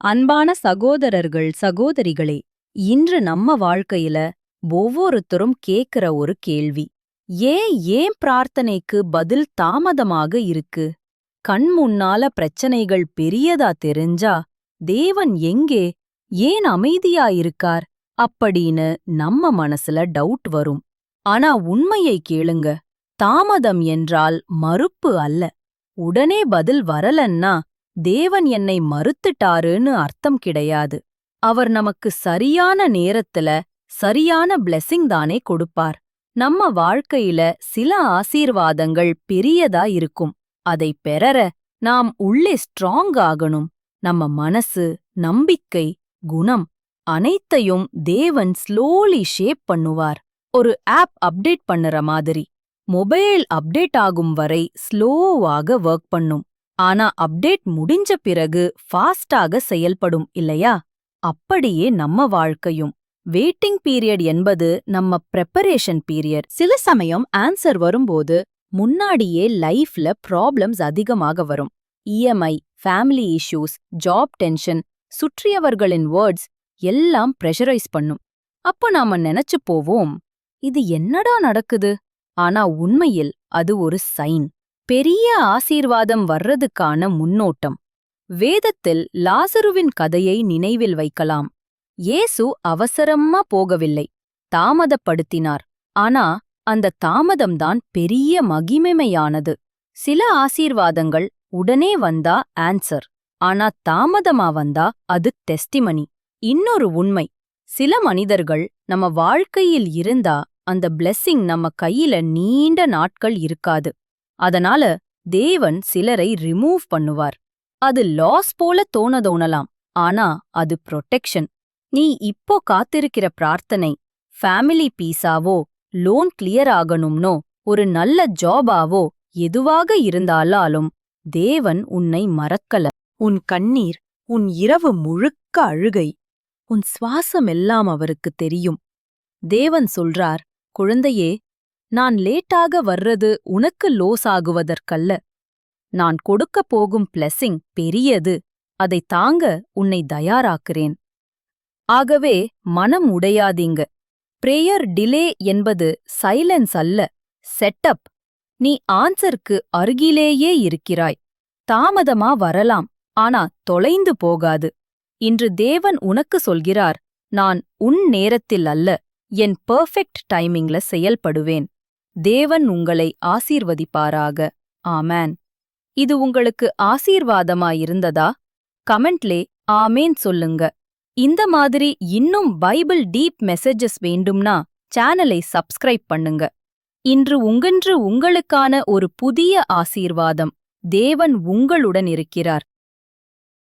அன்பான சகோதரர்கள் சகோதரிகளே இன்று நம்ம வாழ்க்கையில ஒவ்வொருத்தரும் கேக்குற ஒரு கேள்வி. ஏன் ஏன் பிரார்த்தனைக்கு பதில் தாமதமாக இருக்கு? கண் முன்னால பிரச்சனைகள் பெரியதா தெரிஞ்சா தேவன் எங்கே ஏன் அமைதியா இருக்கார் அப்படின்னு நம்ம மனசுல டவுட் வரும். ஆனா உண்மையை கேளுங்க தாமதம் என்றால் மறுப்பு அல்ல. உடனே பதில் வரலன்னா தேவன் என்னை மறுத்துட்டாருன்னு அர்த்தம் கிடையாது. அவர் நமக்கு சரியான நேரத்துல சரியான பிளெஸிங் தானே கொடுப்பார். நம்ம வாழ்க்கையில சில ஆசீர்வாதங்கள் பெரியதா இருக்கும். அதை பெறற நாம் உள்ளே ஸ்ட்ராங் ஆகணும். நம்ம மனசு நம்பிக்கை குணம் அனைத்தையும் தேவன் ஸ்லோலி ஷேப் பண்ணுவார். ஒரு ஆப் அப்டேட் பண்ணுற மாதிரி. மொபைல் அப்டேட் ஆகும் வரை ஸ்லோவாக ஒர்க் பண்ணும். ஆனா அப்டேட் முடிஞ்ச பிறகு ஃபாஸ்டாக செயல்படும் இல்லையா? அப்படியே நம்ம வாழ்க்கையும். வெயிட்டிங் பீரியட் என்பது நம்ம ப்ரெப்பரேஷன் பீரியட். சில சமயம் ஆன்சர் வரும்போது முன்னாடியே லைஃப்ல ப்ராப்ளம்ஸ் அதிகமாக வரும். EMI family issues job tension சுற்றியவர்களின் words எல்லாம் ப்ரெஷரைஸ் பண்ணும். அப்ப நாம நினைச்சு போவோம் இது என்னடா நடக்குது? ஆனா உண்மையில் அது ஒரு சைன். பெரிய ஆசீர்வாதம் வர்றதுக்கான முன்னோட்டம். வேதத்தில் லாசருவின் கதையை நினைவில் வைக்கலாம். இயேசு அவசரமா போகவில்லை. தாமதப்படுத்தினார். ஆனா அந்த தாமதம்தான் பெரிய மகிமைமையானது. சில ஆசீர்வாதங்கள் உடனே வந்தா ஆன்சர். ஆனா தாமதமா வந்தா அது டெஸ்டிமனி. இன்னொரு உண்மை. சில மனிதர்கள் நம்ம வாழ்க்கையில் இருந்தா அந்த பிளெஸ்ஸிங் நம்ம கையில நீண்ட நாட்கள் இருக்காது. அதனால தேவன் சிலரை ரிமூவ் பண்ணுவார். அது லாஸ் போல தோண தோணலாம் ஆனா அது புரொட்டெக்ஷன் நீ இப்போ காத்திருக்கிற பிரார்த்தனை ஃபேமிலி பீஸாவோ லோன் கிளியர் ஆகணும்னோ ஒரு நல்ல ஜாபாவோ எதுவாக இருந்தாலும் தேவன் உன்னை மறக்கல. உன் கண்ணீர் உன் இரவு முழுக்க அழுகை உன் சுவாசம் எல்லாம் அவருக்கு தெரியும். தேவன் சொல்றார் குழந்தையே நான் லேட்டாக வர்றது உனக்கு லோஸ் ஆகுவதற்கல்ல. நான் கொடுக்கப் போகும் பிளெஸிங் பெரியது. அதை தாங்க உன்னை தயாராக்குறேன். ஆகவே மனம் உடையாதீங்க. பிரேயர் டிலே என்பது சைலன்ஸ் அல்ல செட்டப். நீ ஆன்சருக்கு அருகிலேயே இருக்கிறாய். தாமதமா வரலாம் ஆனா தொலைந்து போகாது. இன்று தேவன் உனக்கு சொல்கிறார் நான் உன் நேரத்தில் அல்ல என் பெர்ஃபெக்ட் டைமிங்ல செயல்படுவேன். தேவன் உங்களை ஆசீர்வதிப்பாராக. ஆமேன். இது உங்களுக்கு ஆசீர்வாதமாயிருந்ததா? கமெண்ட்லே ஆமேன் சொல்லுங்க. இந்த மாதிரி இன்னும் பைபிள் டீப் மெசேஜஸ் வேண்டும்னா சேனலை சப்ஸ்கிரைப் பண்ணுங்க. இன்று உங்கென்று உங்களுக்கான ஒரு புதிய ஆசீர்வாதம் தேவன் உங்களுடன் இருக்கிறார்.